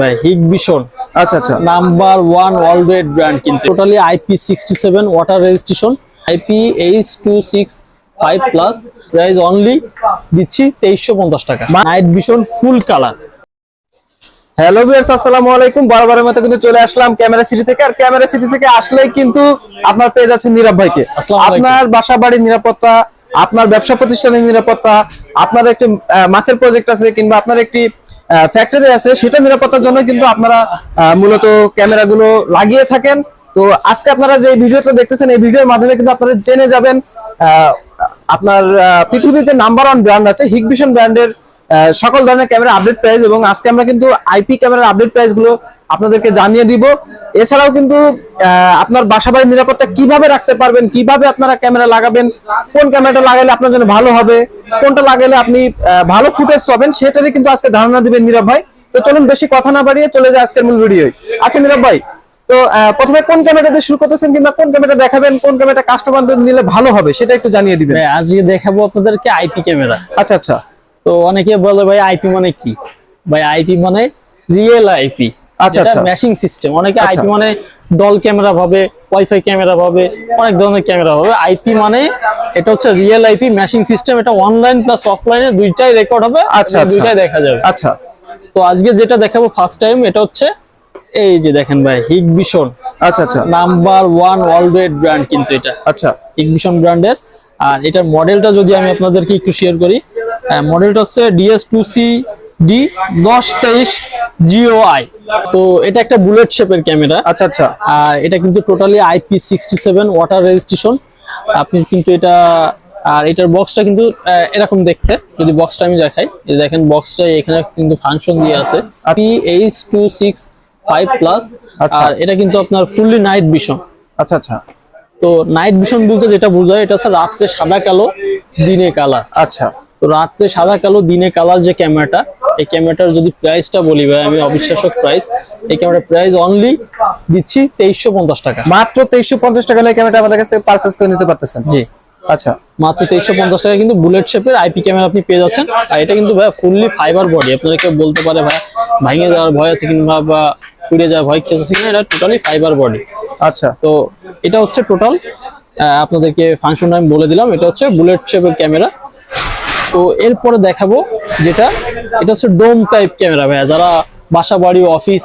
ভাই হিগ বিশন আচ্ছা আচ্ছা। নাম্বার ওয়ান ওয়ার্ল্ড ব্র্যান্ড কিন্তু। Totally IP sixty seven water registration IP H two six five plus price only দিচ্ছি তেইশশো পঞ্চাশ টাকা। Night vision full colour hello viewers আসসালামু আলাইকুম। বারবারের মতো কিন্তু চলে আসলাম ক্যামেরা সিটি থেকে। আর ক্যামেরা সিটি থেকে আসলেই কিন্তু আপনার পেয়ে যাচ্ছেন নীরব ভাইকে। আপনার বাসা বাড়ির নিরাপত্তা আপনার ব্যবসা প্রতিষ্ঠানের নিরাপত্তা আপনার একটি মাছের প্রজেক্ট আছে কিংবা আপনার একটি ফ্যাক্টরি আছে, সেটা নিরাপত্তার জন্য কিন্তু আপনারা মূলত ক্যামেরাগুলো লাগিয়ে থাকেন। তো আজকে আপনারা যে ভিডিওটা দেখতেছেন, এই ভিডিওর মাধ্যমে কিন্তু আপনারা জেনে যাবেন আপনার পৃথিবীর যে নাম্বার ওয়ান ব্র্যান্ড আছে হিগভিশন ব্র্যান্ডের সকল ধরনের ক্যামেরা আপডেট প্রাইস এবং আজকে আমরা কিন্তু আইপি ক্যামেরার আপডেট প্রাইসগুলো আপনাদেরকে জানিয়ে দিব। এছাড়াও কিন্তু আপনার বাসা বাড়ির নিরাপত্তা কীভাবে রাখতে পারবেন কীভাবে আপনারা ক্যামেরা লাগাবেন কোন ক্যামেরাটা লাগালে আপনার জন্য ভালো হবে কোনটা লাগালে আপনি ভালো ফুটেজ পাবেন সেটারই কিন্তু আজকে ধারণা দিবেন নীরব ভাই। তো চলুন বেশি কথা না বাড়িয়ে চলে যায় আজকের মূল ভিডিও আচ্ছা নীরব ভাই তো প্রথমে কোন ক্যামেরা দিয়ে শুরু করতেছেন কিংবা কোন ক্যামেরা দেখাবেন কোন ক্যামেরাটা কাস্টমারদের নিলে ভালো হবে সেটা একটু জানিয়ে দিবেন। ভাই আজকে দেখাবো আপনাদেরকে আইপি ক্যামেরা। আচ্ছা আচ্ছা। তো অনেকে বলে ভাই আইপি মানে কি? ভাই আইপি মানে রিয়েল আইপি আচ্ছা, আচ্ছা। ম্যাশিং সিস্টেম অনেকে আচ্ছা। আইপি মানে ডল ক্যামেরা ভাবে ওয়াইফাই ক্যামেরা ভাবে অনেক ধরনের ক্যামেরা ভাবে। আইপি মানে এটা হচ্ছে রিয়েল আইপি ম্যাশিং সিস্টেম এটা অনলাইন প্লাস অফলাইনে দুইটাই রেকর্ড হবে আচ্ছা, আচ্ছা। দুইটাই দেখা যাবে। আচ্ছা। তো আজকে যেটা দেখাবো ফার্স্ট টাইম এটা হচ্ছে এই যে দেখেন ভাই হিগ বিশন আচ্ছা। আচ্ছা নাম্বার ওয়ান ওয়ার্ল্ড ব্র্যান্ড কিন্তু এটা। আচ্ছা। ইগনিশন ব্র্যান্ডের আর এটার মডেলটা যদি আমি আপনাদেরকে একটু শেয়ার করি মডেলটা হচ্ছে ডিএস টু সি ডি দশ তেইশ জিওআই তো এটা একটা বুলেট শেপের ক্যামেরা। আচ্ছা আচ্ছা। আর এটা কিন্তু totally IP sixty seven water registration আপনি কিন্তু এটা আর এটার বক্সটা কিন্তু এরকম দেখতে। যদি বক্সটা আমি দেখাই দেখেন বক্সটা এখানে কিন্তু ফাংশন দিয়ে আছে। P H two six five plus. আর এটা কিন্তু আপনার ফুললি নাইট ভিশন আচ্ছা আচ্ছা। তো নাইট ভিশন বলতে যেটা বোঝায় এটা হচ্ছে রাত্রে সাদা কালো দিনে কালার আচ্ছা। তো রাত্রে সাদা কালো দিনে কালার যে ক্যামেরাটা এই ক্যামেরাটার যদি প্রাইসটা বলি ভাই আমি অবিশ্বাসক প্রাইস এই ক্যামেরার প্রাইস অনলি দিচ্ছি তেইশশো পঞ্চাশ টাকা। মাত্র তেইশশো পঞ্চাশ টাকা ক্যামেরাটা আমাদের কাছ থেকে পারচেস করে নিতে পারতেছেন? জি। আচ্ছা। মাত্র তেইশশো পঞ্চাশ টাকা কিন্তু বুলেট শেপের আইপি ক্যামেরা আপনি পেয়ে যাচ্ছেন। আর এটা কিন্তু ভাই ফুললি ফাইবার বডি আপনারা কেউ বলতে পারে ভাই ভাঙে যাওয়ার ভয় আছে কিংবা বা পুড়ে যাওয়ার ভয় কি আছে কিনা এটা টোটালি ফাইবার বডি আচ্ছা। তো এটা হচ্ছে টোটাল আপনাদেরকে ফাংশনটা আমি বলে দিলাম এটা হচ্ছে বুলেট শেপের ক্যামেরা তো এরপরে দেখাবো যেটা এটা হচ্ছে ডোম টাইপ ক্যামেরা ভাইয়া। যারা বাসা বাড়ি অফিস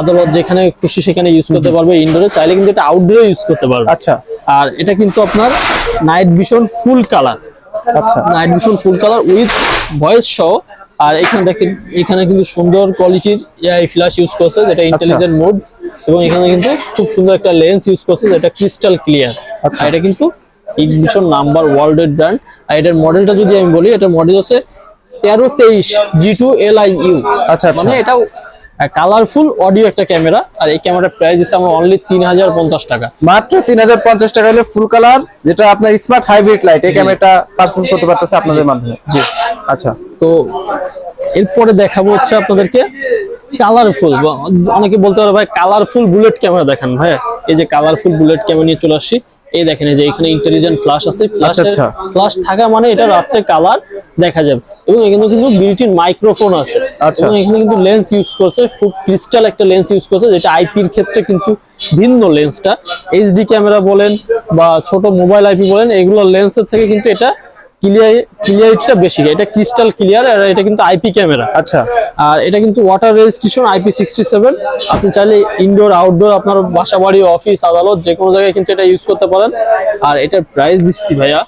আদালত যেখানে খুশি সেখানে ইউজ করতে পারবে ইনডোরে চাইলে কিন্তু এটা আউটডোরে ইউজ করতে পারবে। আচ্ছা। আর এটা কিন্তু আপনার নাইট ভিশন ফুল কালার আচ্ছা। Night vision full colour with voice সহ আর এখানে দেখেন এখানে কিন্তু সুন্দর কোয়ালিটির এআই ফ্ল্যাশ ইউজ করছে যেটা ইন্টেলিজেন্ট মোড এবং এখানে কিন্তু খুব সুন্দর একটা লেন্স ইউজ করছে যেটা ক্রিস্টাল ক্লিয়ার আচ্ছা। এটা কিন্তু ইগনিশন নাম্বার ওয়ার্ল্ডের ব্র্যান্ড আর এটার মডেলটা যদি আমি বলি এটার মডেল হচ্ছে তেরো তেইশ G two L I U আচ্ছা, আচ্ছা। মানে এটা কালারফুল অডিও একটা ক্যামেরা আর এই ক্যামেরার প্রাইস দিচ্ছে আমরা অনলি তিন হাজার পঞ্চাশ টাকা। মাত্র তিন হাজার পঞ্চাশ টাকা হলে ফুল কালার যেটা আপনার স্মার্ট হাইব্রিড লাইট এই ক্যামেরাটা পারচেস করতে পারতেছে আপনাদের মাধ্যমে। জি। আচ্ছা। তো এরপরে দেখাবো হচ্ছে আপনাদেরকে কালারফুল অনেকে বলতে পারে ভাই কালারফুল বুলেট ক্যামেরা দেখান ভাই এই যে কালারফুল বুলেট ক্যামেরা নিয়ে চলে আসছি। এই দেখেন এই যে এখানে ইন্টেলিজেন্ট ফ্ল্যাশ আছে ফ্ল্যাশ আচ্ছা। ফ্ল্যাশ থাকা মানে এটা রাত্রে কালার দেখা যাবে এবং এখানে কিন্তু বিল্টিন মাইক্রোফোন আছে আচ্ছা। এবং এখানে কিন্তু লেন্স ইউজ করছে খুব ক্রিস্টাল একটা লেন্স ইউজ করছে যেটা আইপি আইপির ক্ষেত্রে কিন্তু ভিন্ন লেন্সটা এইচডি ক্যামেরা বলেন বা ছোট মোবাইল আইপি বলেন এগুলো লেন্সের থেকে কিন্তু এটা ক্লিয়ার ক্লিয়ারিটিটা বেশি এটা ক্রিস্টাল ক্লিয়ার আর এটা কিন্তু আইপি ক্যামেরা আচ্ছা। আর এটা কিন্তু water registration IP sixty seven আপনি চাইলে ইনডোর আউটডোর আপনার বাসা বাড়ি অফিস আদালত যে কোনো জায়গায় কিন্তু এটা ইউজ করতে পারেন। আর এটার প্রাইস দিচ্ছি ভাইয়া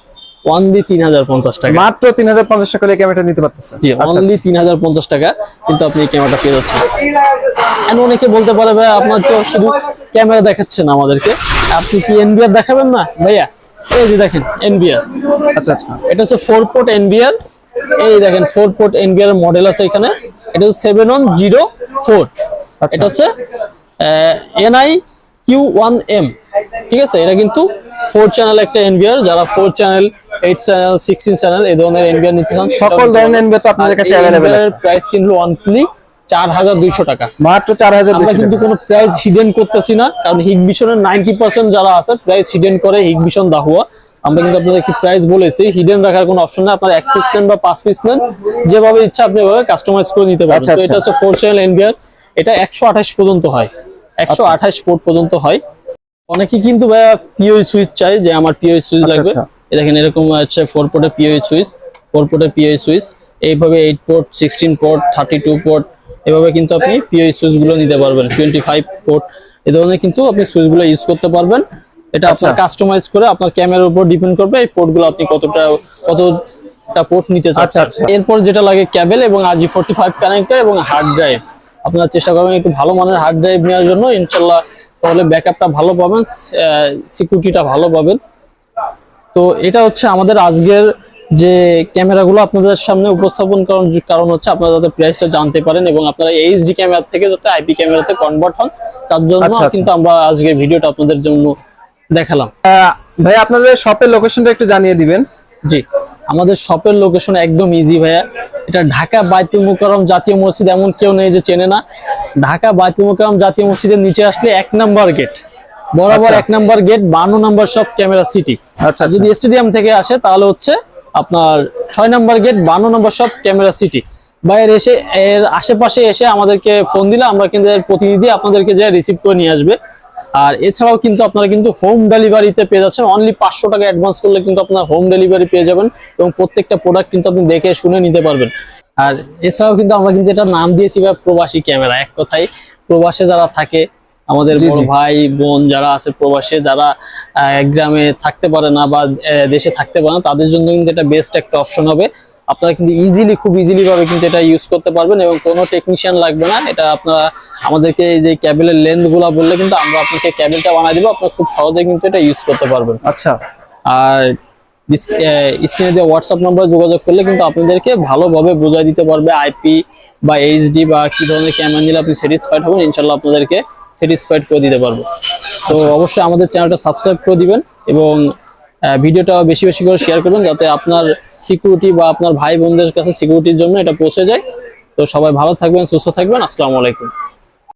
তিন হাজার পঞ্চাশ টাকা। মাত্র তিন হাজার পঞ্চাশ টাকা ক্যামেরাটা নিতে পারতেছেন জি আচ্ছা অনলি তিন হাজার পঞ্চাশ টাকা কিন্তু আপনি এই ক্যামেরাটা পেয়ে যাচ্ছেন। অনেকে বলতে পারে ভাই আপনার তো শুধু ক্যামেরা দেখাচ্ছেন আমাদেরকে। আপনি কি এনবিআর দেখাবেন না? ভাইয়া এই যে দেখেন এনবিআর আচ্ছা আচ্ছা। এটা হচ্ছে ফোর পোর্ট এনবিআর এই দেখেন ফোর পোর্ট এনবিআর মডেল আছে এখানে। এটা হচ্ছে সেভেন ওয়ান জিরো ফোর। এটা হচ্ছে এনআই কিউ ওয়ান এম ঠিক আছে? এটা কিন্তু ফোর চ্যানেল একটা এনবিআর যারা four channel eight channel sixteen channel এই ধরনের এনবিআর নিতে চান সকল ধরনের এনবিআর তো আপনাদের কাছে অ্যাভেলেবেল প্রাইস কিন্তু অনলি চার হাজার দুইশো টাকা। মাত্র আমরা কিন্তু কোনো প্রাইস হিডেন করতেছি না কারণ হিগবিশনের যারা আছে প্রাইস হিডেন করে হিগবিশন দাহুয়া। আমরা কিন্তু আপনাদের একটি প্রাইস বলেছি হিডেন রাখার কোনো অপশন নেই আপনার এক পিস নেন বা পাঁচ পিস নেন যেভাবে ইচ্ছা আপনি এভাবে কাস্টমাইজ করে নিতে আচ্ছা, তো আচ্ছা। এটা হচ্ছে ফোর চ্যানেল এনভিআর এটা একশো আঠাশ পর্যন্ত হয়। পোর্ট পর্যন্ত হয়। অনেকে কিন্তু ভাইয়া পিওই সুইচ চাই যে আমার পিওই সুইচ আচ্ছা, লাগবে। আচ্ছা। দেখেন এরকম হচ্ছে ফোর পোর্টের পিওই সুইচ ফোর পোর্টের পিওই সুইচ এইভাবে eight port sixteen port thirty two port এভাবে কিন্তু আপনি পিওই সুইচগুলো নিতে পারবেন টোয়েন্টি ফাইভ পোর্ট এই ধরনের কিন্তু আপনি সুইচগুলো ইউজ করতে পারবেন। এটা আপনার আচ্ছা। কাস্টমাইজ করে আপনার ক্যামেরার উপর ডিপেন্ড করবে এই পোর্টগুলো আপনি কতটা কতটা পোর্ট নিতে আচ্ছা, চাচ্ছেন। আচ্ছা। এরপর যেটা লাগে কেবল এবং আজি ফোর্টি ফাইভ কানেক্টর এবং হার্ড ড্রাইভ আপনারা চেষ্টা করবেন একটু ভালো মানের হার্ড ড্রাইভ নেওয়ার জন্য। ইনশাল্লাহ তাহলে ব্যাকআপটা ভালো পাবেন সিকিউরিটিটা ভালো পাবেন। তো এটা হচ্ছে আমাদের আজকের যে ক্যামেরাগুলো আপনাদের সামনে উপস্থাপন করার কারণ হচ্ছে আপনারা যাতে প্রাইসটা জানতে পারেন এবং আপনারা এইচডি ক্যামেরা থেকে যাতে আইপি ক্যামেরাতে কনভার্ট হন তার জন্য আচ্ছা, আচ্ছা। কিন্তু আমরা আজকের ভিডিওটা আপনাদের জন্য দেখালাম। ভাই আপনাদের শপের লোকেশনটা একটু জানিয়ে দিবেন। জি আমাদের শপের লোকেশন একদম ইজি ভাইয়া। এটা ঢাকা বাইতুল মুকাররম জাতীয় মসজিদ এমন কেউ নেই যে চেনে না। ঢাকা বাইতুল মুকাররম জাতীয় মসজিদের নিচে আসলে এক নাম্বার গেট বরাবর আচ্ছা। এক নাম্বার গেট বান্ন নাম্বার সব ক্যামেরা সিটি আচ্ছা যদি স্টেডিয়াম থেকে আসে তাহলে হচ্ছে আপনার ছয় নম্বর গেট, বান্ন নম্বর সব ক্যামেরা সিটি বাইরে এসে, এর আশেপাশে এসে আমাদেরকে ফোন দিলে আমরা কিন্তু এর প্রতিনিধি আপনাদেরকে যে রিসিভ করে নিয়ে আসবে। আর এছাড়াও কিন্তু আপনারা কিন্তু হোম ডেলিভারিতে পেয়ে যাচ্ছেন। অনলি পাঁচশো টাকা অ্যাডভান্স করলে কিন্তু আপনার হোম ডেলিভারি পেয়ে যাবেন এবং প্রত্যেকটা প্রোডাক্ট কিন্তু আপনি দেখে শুনে নিতে পারবেন। আর এছাড়াও কিন্তু আমরা কিন্তু এটা নাম দিয়েছি বা প্রবাসী ক্যামেরা এক কথায় প্রবাসে যারা থাকে আমাদের বড় ভাই বোন যারা আছে প্রবাসে যারা গ্রামে থাকতে পারে না বা দেশে থাকতে পারে না তাদের জন্য কিন্তু এটা বেস্ট একটা অপশন হবে। আপনারা কিন্তু ইজিলি খুব ইজিলি ভাবে কিন্তু এটা ইউজ করতে পারবেন এবং কোনো টেকনিশিয়ান লাগবে না। এটা আপনারা আমাদেরকে এই যে ক্যাবেলের লেন্থগুলা বললে কিন্তু আমরা আপনাকে ক্যাবেলটা বানাই দেবো। আপনারা খুব সহজে কিন্তু এটা ইউজ করতে পারবেন। আচ্ছা। আর স্ক্রিনে দিয়ে হোয়াটসঅ্যাপ নাম্বার যোগাযোগ করলে কিন্তু আপনাদেরকে ভালোভাবে বোঝাই দিতে পারবে আইপি বা এইচডি বা কি ধরনের ক্যামেরা নিলে আপনি স্যাটিসফাইড হবেন। ইনশাল্লাহ আপনাদেরকে স্যাটিসফাইড করে দিতে পারব। তো অবশ্যই আমাদের চ্যানেলটা সাবস্ক্রাইব করে দিবেন এবং ভিডিওটা বেশি বেশি করে শেয়ার করবেন যাতে আপনার সিকিউরিটি বা আপনার ভাই বোনদের কাছে সিকিউরিটির জন্য এটা পৌঁছে যায়। তো সবাই ভালো থাকবেন, সুস্থ থাকবেন। আসসালামু আলাইকুম।